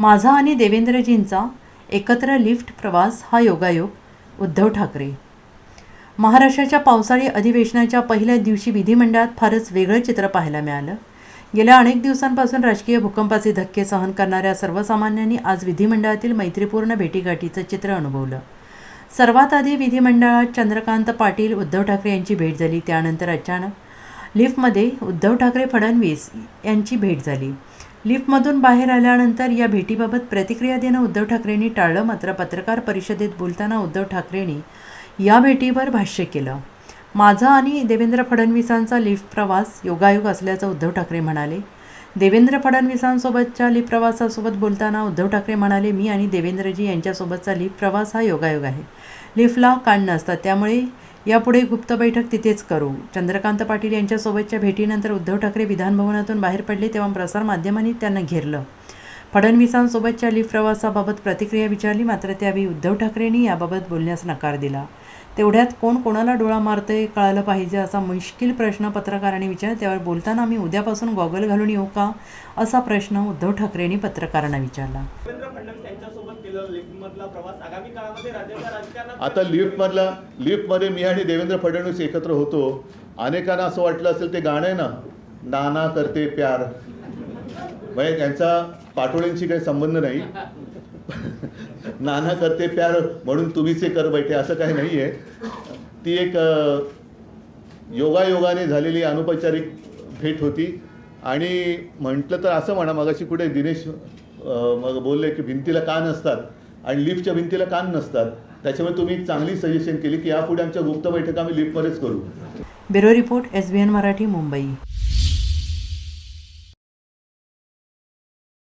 माझा आणि देवेंद्रजींचा एकत्र लिफ्ट प्रवास हा योगायोग. उद्धव ठाकरे. महाराष्ट्राच्या पावसाळी अधिवेशनाच्या पहिल्या दिवशी विधिमंडळात फारच वेगळं चित्र पाहायला मिळालं. गेल्या अनेक दिवसांपासून राजकीय भूकंपाचे धक्के सहन करणाऱ्या सर्वसामान्यांनी आज विधिमंडळातील मैत्रीपूर्ण भेटीगाठीचं चित्र अनुभवलं. सर्वात आधी विधिमंडळात चंद्रकांत पाटील उद्धव ठाकरे यांची भेट झाली. त्यानंतर अचानक लिफ्टमध्ये उद्धव ठाकरे फडणवीस यांची भेट झाली. लिफ्टमधून बाहेर आल्यानंतर या भेटीबाबत प्रतिक्रिया देणं उद्धव ठाकरेंनी टाळलं. मात्र पत्रकार परिषदेत बोलताना उद्धव ठाकरेंनी या भेटीवर भाष्य केलं. माझा आणि देवेंद्र फडणवीसांचा लिफ्ट प्रवास योगायोग असल्याचं उद्धव ठाकरे म्हणाले. देवेंद्र फडणवीसांसोबतच्या लिप प्रवासासोबत बोलताना उद्धव ठाकरे म्हणाले मी आणि देवेंद्रजी यांच्यासोबतचा लिप प्रवास हा योगायोग आहे. लिफ्टला कान नसतात त्यामुळे यापुढे गुप्त बैठक तिथेच करू. चंद्रकांत पाटील यांच्यासोबतच्या भेटीनंतर उद्धव ठाकरे विधानभवनातून बाहेर पडले तेव्हा प्रसारमाध्यमांनी त्यांना घेरलं. फडणवीसांसोबतच्या लिफ्ट प्रवासाबाबत प्रतिक्रिया विचारली मात्र त्यावेळी उद्धव ठाकरेंनी याबाबत बोलण्यास नकार दिला. तेवढ्यात कोण कोणाला डोळा मारतंय कळालं पाहिजे असा मुश्किल प्रश्न पत्रकारांनी विचारला. त्यावर बोलताना मी उद्यापासून गॉगल घालून येऊ का? असा प्रश्न उद्धव ठाकरेंनी पत्रकारांना विचारला. देवेंद्र फडणवीस यांच्यासोबत केलेला लिफ्टमधला प्रवास. आगामी काळामध्ये राज्याच्या राजकारणात आता लिफ्टमधला लिफ्टमध्ये मी आणि देवेंद्र फडणवीस एकत्र होतो. अनेकांना असं वाटलं असेल ते गाणं आहे ना? नाना करते प्यार. म्हणजे त्यांचा पाटोळ्यांशी काही संबंध नाही. नाना करते प्यार म्हणून तुम्हीच हे कर बैठे असं काही नाही आहे ती एक योगायोगाने झालेली अनौपचारिक भेट होती. आणि म्हटलं तर असं म्हणा मगाशी कुठे दिनेश मग बोलले की भिंतीला कान असतात आणि लिफ्टच्या भिंतीला कान नसतात. त्याच्यामुळे तुम्ही एक चांगली सजेशन केली की यापुढे आमच्या गुप्त बैठका आम्ही लिफ्टमध्येच करू. Bureau report S B N Marathi Mumbai.